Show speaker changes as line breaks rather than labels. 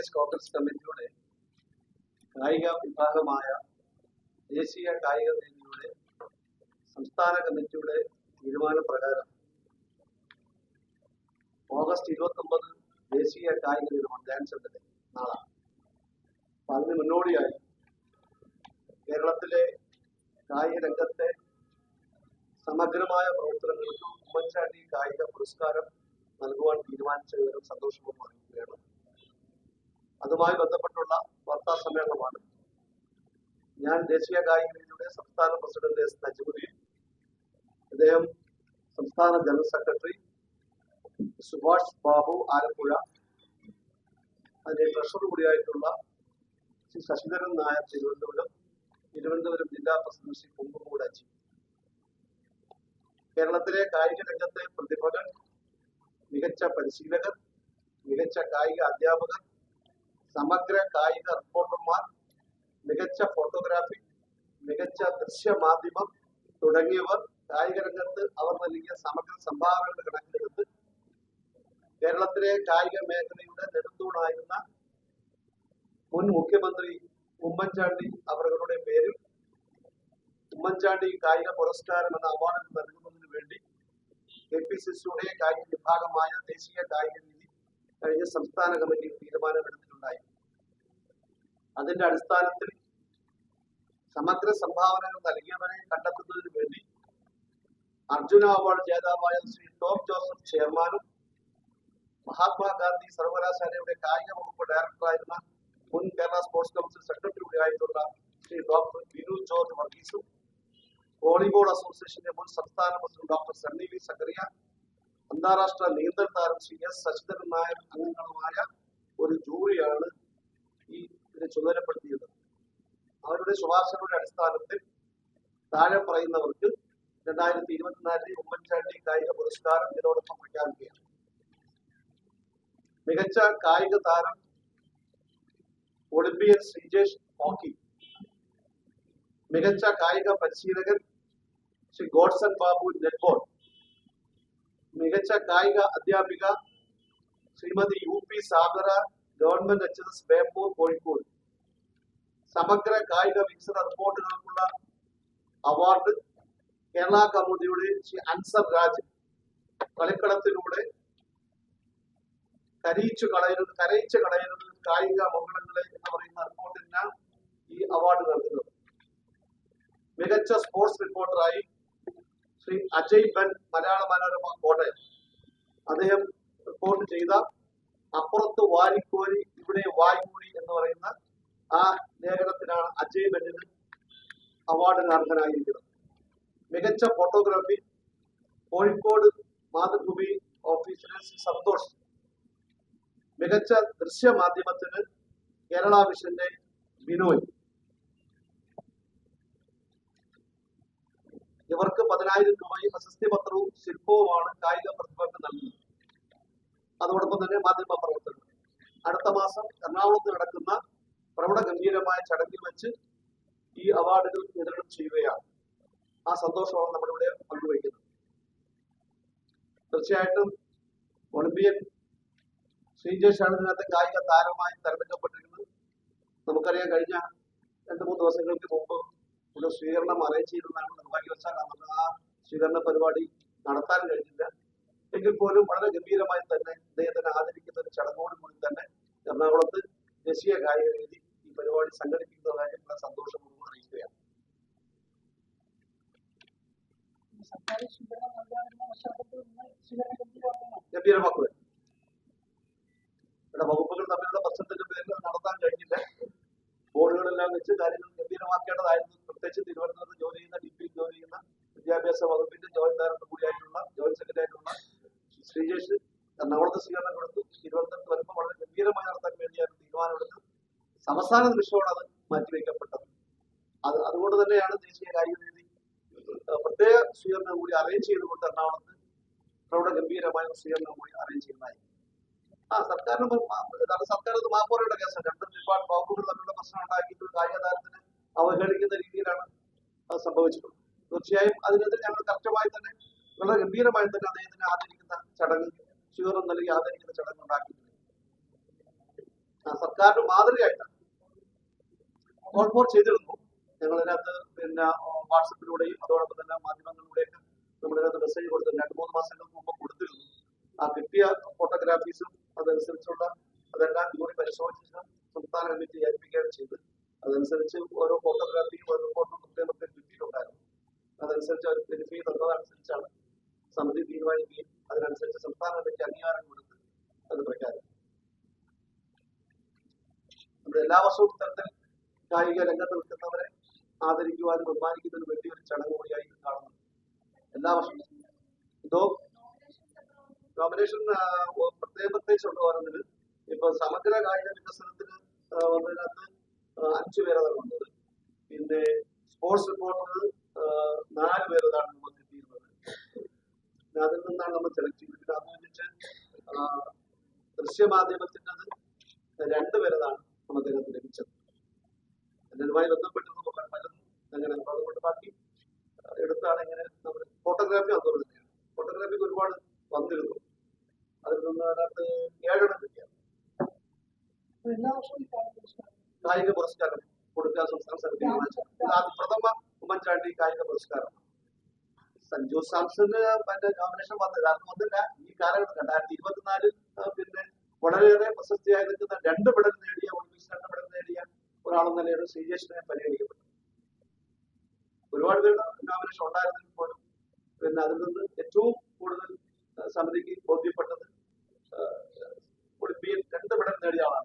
പ്രദേശ് കോൺഗ്രസ് കമ്മിറ്റിയുടെ കായിക വിഭാഗമായ ദേശീയ കായിക വേദിയുടെ സംസ്ഥാന കമ്മിറ്റിയുടെ തീരുമാനപ്രകാരം ഓഗസ്റ്റ് ഇരുപത്തി ഒമ്പത് ദേശീയ കായിക ദിനമാണ് ഡാൻസ് ഡേ നാളെ അപ്പൊ അതിന് മുന്നോടിയായി കേരളത്തിലെ കായിക രംഗത്തെ സമഗ്രമായ പ്രവർത്തനങ്ങൾക്ക് ഉമ്മൻചാണ്ടി കായിക പുരസ്കാരം നൽകുവാൻ തീരുമാനിച്ച വിവരം സന്തോഷപൂർവം അറിയിക്കുകയാണ്. അതുമായി ബന്ധപ്പെട്ടുള്ള വാർത്താ സമ്മേളനമാണ്. ഞാൻ ദേശീയ കായിക വേദിയുടെ സംസ്ഥാന പ്രസിഡന്റ് എസ് നജമുദ്ദീൻ അദ്ദേഹം സംസ്ഥാന ജനറൽ സെക്രട്ടറി സുഭാഷ് ബാബു ആലപ്പുഴ അതിന്റെ ട്രഷറർ കൂടിയായിട്ടുള്ള ശ്രീ ശശിധരൻ നായർ തിരുവനന്തപുരം തിരുവനന്തപുരം ജില്ലാ പ്രസിഡന്റ് ശ്രീ കുമ്പുമൂട് അജി കേരളത്തിലെ കായിക രംഗത്തെ പ്രതിഭകൾ മികച്ച പരിശീലകർ മികച്ച കായിക അധ്യാപകർ സമഗ്ര കായിക റിപ്പോർട്ടർമാർ മികച്ച ഫോട്ടോഗ്രാഫി മികച്ച ദൃശ്യമാധ്യമം തുടങ്ങിയവർ കായിക രംഗത്ത് അവർ നൽകിയ സമഗ്ര സംഭാവനകളുടെ കണക്കിലെടുത്ത് കേരളത്തിലെ കായിക മേഖലയുടെ നെടുത്തൂണായിരുന്ന മുൻ മുഖ്യമന്ത്രി ഉമ്മൻചാണ്ടി അവരുടെ പേരിൽ ഉമ്മൻചാണ്ടി കായിക പുരസ്കാരം എന്ന അവാർഡ് നൽകുന്നതിന് വേണ്ടി കെ പി സി സിയുടെ കായിക വിഭാഗമായ ദേശീയ കായിക നീതി കഴിഞ്ഞ സംസ്ഥാന കമ്മിറ്റി തീരുമാനമെടുത്തിട്ടുണ്ടായി അതിന്റെ അടിസ്ഥാനത്തിൽ സമഗ്ര സംഭാവനകൾ നൽകിയവരെ കണ്ടെത്തുന്നതിന് വേണ്ടി അർജുന അവാർഡ് ജേതാവായ ശ്രീ ടോം ജോസഫ് ചെയർമാനും മഹാത്മാഗാന്ധി സർവകലാശാലയുടെ കായിക വകുപ്പ് ഡയറക്ടറായിരുന്ന മുൻ കേരള സ്പോർട്സ് കൗൺസിൽ സെക്രട്ടറി കൂടിയായിട്ടുള്ള ശ്രീ ഡോക്ടർ ബിനു ജോർജ് വർഗീസും വോളിബോൾ അസോസിയേഷന്റെ മുൻ സംസ്ഥാന president doctor Sunny V Zacharia അന്താരാഷ്ട്ര നീന്തൽ താരം ശ്രീ എസ് ശശിധരൻ നായർ അംഗങ്ങളുമായ ഒരു ജൂറിയാണ് ഈ ഇതിനെ ചുമതലപ്പെടുത്തിയത്. അവരുടെ ശുപാർശകളുടെ അടിസ്ഥാനത്തിൽ താഴെ പറയുന്നവർക്ക് രണ്ടായിരത്തി ഇരുപത്തിനാലിൽ ഉമ്മൻചാണ്ടി കായിക പുരസ്കാരം ഇതിനോടൊപ്പം പ്രഖ്യാപിക്കുകയാണ്. മികച്ച കായിക താരം ഒളിമ്പിയൻ ശ്രീജേഷ് ഹോക്കി മികച്ച കായിക പരിശീലകൻ ശ്രീ ഗോഡ്സൺ ബാബു നെറ്റ്ബോൾ മികച്ച കായിക അധ്യാപിക Shrimati U P Sagara government H S Beypore Kozhikode. സമഗ്ര കായിക വികസന റിപ്പോർട്ടുകൾക്കുള്ള അവാർഡ് കേരള കമ്മിറ്റിയുടെ ശ്രീ അൻസർ രാജ് കളിക്കളത്തിലൂടെ കരയിച്ചു കളയുന്നത് കരയിച്ചു കളയുന്നത് കായിക മംഗളങ്ങളെ എന്ന് പറയുന്ന റിപ്പോർട്ടിനാണ് ഈ അവാർഡ് നൽകുന്നത്. മികച്ച സ്പോർട്സ് റിപ്പോർട്ടറായി ശ്രീ അജയ് ബൻ മലയാള മനോരമ കോട്ടയം. അദ്ദേഹം റിപ്പോർട്ട് ചെയ്ത അപ്പുറത്ത് വാരിക്കോരി ഇവിടെ വായ്മൂടി എന്ന് പറയുന്ന ആ ലേഖനത്തിനാണ് അജയ് ബെഞ്ചമിൻ അവാർഡിന് അർഹനായിരിക്കുന്നത്. മികച്ച ഫോട്ടോഗ്രാഫി കോഴിക്കോട് മാതൃഭൂമി ഓഫീസിലെ സന്തോഷ്. മികച്ച ദൃശ്യമാധ്യമത്തിന് കേരള വിഷന്റെ ബിനോയ് ഇവർക്ക് പതിനായിരം രൂപയും പ്രശസ്തി പത്രവും ശില്പവുമാണ് കായിക പ്രതിഭകൾക്ക് നൽകുന്നത്. അതോടൊപ്പം തന്നെ മാധ്യമ പ്രവർത്തകർ. അടുത്ത മാസം എറണാകുളത്ത് നടക്കുന്ന പ്രൗഢ ഗംഭീരമായ ചടങ്ങിൽ വെച്ച് ഈ അവാർഡുകൾ വിതരണം ചെയ്യുകയാണ്. ആ സന്തോഷമാണ് നമ്മളിവിടെ പങ്കുവയ്ക്കുന്നത്. തീർച്ചയായിട്ടും ഒളിമ്പിയൻ ശ്രീജേഷാണ് ഇതിനകത്തെ കായിക താരമായി തെരഞ്ഞെടുക്കപ്പെട്ടിരിക്കുന്നത്. നമുക്കറിയാം കഴിഞ്ഞ രണ്ട് മൂന്ന് ദിവസങ്ങൾക്ക് മുമ്പ് ഇവിടെ സ്വീകരണം അറേഞ്ച് ചെയ്തതാണ് നിർഭാഗ്യവശാൽ ആ സ്വീകരണ പരിപാടി നടത്താൻ കഴിഞ്ഞില്ല. എങ്കിൽ പോലും വളരെ ഗംഭീരമായി തന്നെ ഇദ്ദേഹത്തിനെ ആദരിക്കുന്ന ഒരു ചടങ്ങോട് കൂടി തന്നെ എറണാകുളത്ത് ദേശീയ കായിക വേദി ഈ പരിപാടി സംഘടിപ്പിക്കുന്ന കാര്യം വളരെ സന്തോഷപൂർവം അറിയിക്കുകയാണ്. ഗംഭീരമാക്കുക ഇവിടെ വകുപ്പുകൾ തമ്മിലുള്ള പ്രശ്നത്തിന്റെ പേരിൽ നടത്താൻ കഴിഞ്ഞില്ല. ബോർഡുകളെല്ലാം വെച്ച് കാര്യങ്ങൾ ഗംഭീരമാക്കേണ്ടതായിരുന്നു. പ്രത്യേകിച്ച് തിരുവനന്തപുരത്ത് ജോലി ചെയ്യുന്ന ഡിഗ്രി ജോലി ചെയ്യുന്ന വിദ്യാഭ്യാസ വകുപ്പിന്റെ ജോയിന്റ് ഡയറക്ടർ കൂടിയായിട്ടുള്ള ജോയിന്റ് സെക്രട്ടറി ആയിട്ടുള്ള ശ്രീജേഷ് എറണാകുളത്ത് സ്വീകരണം കൊടുത്തു തിരുവനന്തപുരത്ത് വരുമ്പോൾ വളരെ ഗംഭീരമായി നടത്താൻ വേണ്ടിയാണ് തീരുമാനമെടുത്തത് അവസാന നിമിഷമാണ് അത് മാറ്റിവെക്കപ്പെട്ടത്. അത് അതുകൊണ്ട് തന്നെയാണ് ദേശീയ കായിക വേദി പ്രത്യേക സ്വീകരണം കൂടി അറേഞ്ച് ചെയ്തുകൊണ്ട് എറണാകുളത്ത് പ്രൗഢ ഗംഭീരമായ സ്വീകരണം കൂടി അറേഞ്ച് ചെയ്യുന്നതായി ആ സർക്കാരിന് അത് സർക്കാർ ഇത് മാപ്പോറയുടെ കേസാണ്. രണ്ട് ഡിപ്പാർട്ട് വകുപ്പുകൾ തമ്മിലുള്ള പ്രശ്നം ഉണ്ടാക്കിയിട്ട് ഒരു കായിക താരത്തിന് അവഹേളിക്കുന്ന രീതിയിലാണ് അത് സംഭവിച്ചിട്ടുള്ളത്. തീർച്ചയായും അതിനെതിരെ ഞങ്ങൾ കർശനമായി തന്നെ വളരെ ഗംഭീരമായി തന്നെ അദ്ദേഹത്തിന് ആദരിക്കുന്ന ചടങ്ങ് സ്വീകരണം നൽകി ആദരിക്കുന്ന ചടങ്ങ് ഉണ്ടാക്കിയിട്ടുണ്ട്. സർക്കാരിന് മാതൃകയായിട്ടാണ് ഫോർ ചെയ്തിരുന്നു. ഞങ്ങൾ ഇതിനകത്ത് പിന്നെ വാട്സപ്പിലൂടെയും അതോടൊപ്പം തന്നെ മാധ്യമങ്ങളിലൂടെയൊക്കെ നമ്മളിതിനകത്ത് മെസ്സേജ് കൊടുത്തു. രണ്ട് മൂന്ന് മാസങ്ങൾക്ക് മുമ്പ് കൊടുത്തിരുന്നു. ആ കിട്ടിയ ഫോട്ടോഗ്രാഫീസും അതനുസരിച്ചുള്ള അതെല്ലാം കൂടി പരിശോധിച്ച് സംസ്ഥാന കമ്മിറ്റി ഏൽപ്പിക്കുകയാണ് ചെയ്ത് അതനുസരിച്ച് ഓരോ ഫോട്ടോഗ്രാഫിയും ഓരോ ഫോട്ടോ പ്രത്യേകം പ്രത്യേകം കിട്ടിയിട്ടുണ്ടായിരുന്നു. അതനുസരിച്ച് അവർ വെരിഫൈ തന്നതനുസരിച്ചാണ് സമിതി തീരുമാനിക്കുകയും അതിനനുസരിച്ച് സംസ്ഥാന കമ്മിറ്റി അംഗീകാരം കൊടുത്ത് അത് പ്രഖ്യാപിക്കും എല്ലാ വർഷവും ഇത്തരത്തിൽ കായിക രംഗത്ത് നിൽക്കുന്നവരെ ആദരിക്കുവാനും ബഹുമാനിക്കുന്നതിന് വേണ്ടി ഒരു ചടങ്ങ് കൂടിയായി കാണുന്നു. എല്ലാ വർഷവും. ഇതോ നോമിനേഷൻ പ്രത്യേക പ്രത്യേകിച്ച് പറയുന്നത് ഇപ്പൊ സമഗ്ര കായിക വികസനത്തിന് വന്നതിനകത്ത് അഞ്ചു പേരതാണ് വന്നത്. പിന്നെ സ്പോർട്സ് റിപ്പോർട്ടർ നാല് പേരതാണ് നമ്മൾ കിട്ടിയിരുന്നത്. അതിൽ നിന്നാണ് നമ്മൾ സെലക്ട് പിന്നെ അത് വെച്ചിട്ട് ദൃശ്യമാധ്യമത്തിന്റെ രണ്ട് പേരതാണ് നമുക്ക് ഇതിനകത്ത് ലഭിച്ചത് ബന്ധപ്പെട്ട് നോക്കാൻ പലതും അങ്ങനെ അപ്പൊ അതുകൊണ്ട് ബാക്കി എടുത്താണ് ഇങ്ങനെ നമ്മൾ ഫോട്ടോഗ്രാഫി അതുപോലെ തന്നെയാണ് ഫോട്ടോഗ്രാഫിക്ക് ഒരുപാട് വന്നിരുന്നു അതിൽ നിന്ന് അതിനകത്ത് ഏഴെണ്ണം കിട്ടിയ.
കായിക പുരസ്കാരം
കൊടുക്കാൻ സംസ്ഥാന സർക്കാർ തീരുമാനിച്ചു. പ്രഥമ ഉമ്മൻചാണ്ടി കായിക പുരസ്കാരം. സഞ്ജു സാംസന് മറ്റേ നോമിനേഷൻ വന്നത്. കാരണം വന്നില്ല ഈ കാലഘട്ടം രണ്ടായിരത്തി ഇരുപത്തിനാലിൽ പിന്നെ വളരെയേറെ പ്രശസ്തിയായി നിൽക്കുന്ന രണ്ട് മെഡൽ നേടിയ ഒളിമ്പിക്സ് രണ്ട് മെഡൽ നേടിയ ഒരാളെന്ന നിലയിൽ ശ്രീജേഷിനെ പരിഗണിക്കപ്പെട്ടു. ഒരുപാട് പേരുടെ നോമിനേഷൻ ഉണ്ടായിരുന്നെങ്കിൽ പോലും പിന്നെ അതിൽ നിന്ന് ഏറ്റവും കൂടുതൽ സമിതിക്ക് ബോധ്യപ്പെട്ടത് ഒളിമ്പിയൻ രണ്ട് മെഡൽ നേടിയ ആളാണ്.